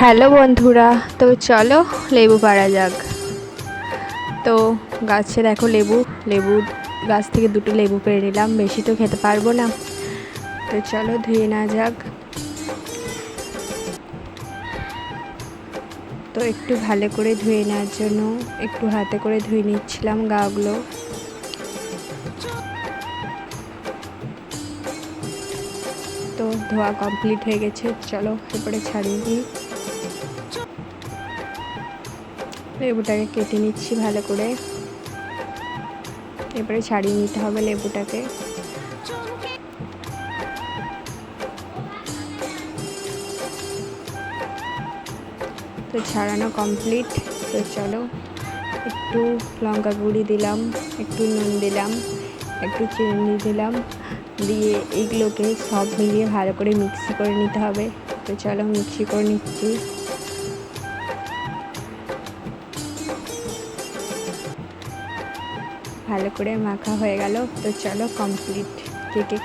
Hello বন্ধুরা, তো চলো লেবু পাড়া যাক। তো গাছে দেখো লেবু লেবু, গাছ থেকে দুটো লেবু পেড়ে নিলাম, বেশি তো খেতে পারব না। তো চলো ধুয়ে না যাক। তো একটু ভালো করে ধুয়ে নেওয়ার জন্য একটু হাতে করে ধুয়ে নিচ্ছিলাম গাগুলো। তো ধোয়া কমপ্লিট হয়ে গেছে, চলো এরপরে ছাড়িয়ে দিই। লেবুটাকে কেটে নিচ্ছি ভালো করে। এরপরে ছাড়িয়ে নিতে হবে লেবুটাকে। তো ছাড়ানো কমপ্লিট তো চলো, একটু লঙ্কা গুঁড়ি দিলাম, একটু নুন দিলাম, একটু চিনি দিলাম, দিয়ে এইগুলোকে সব মিলিয়ে ভালো করে মিক্সি করে নিতে হবে। তো চলো মিক্সি করে নিচ্ছি। ভালো করে মাখা হয়ে গেল তো চলো কমপ্লিট কেটে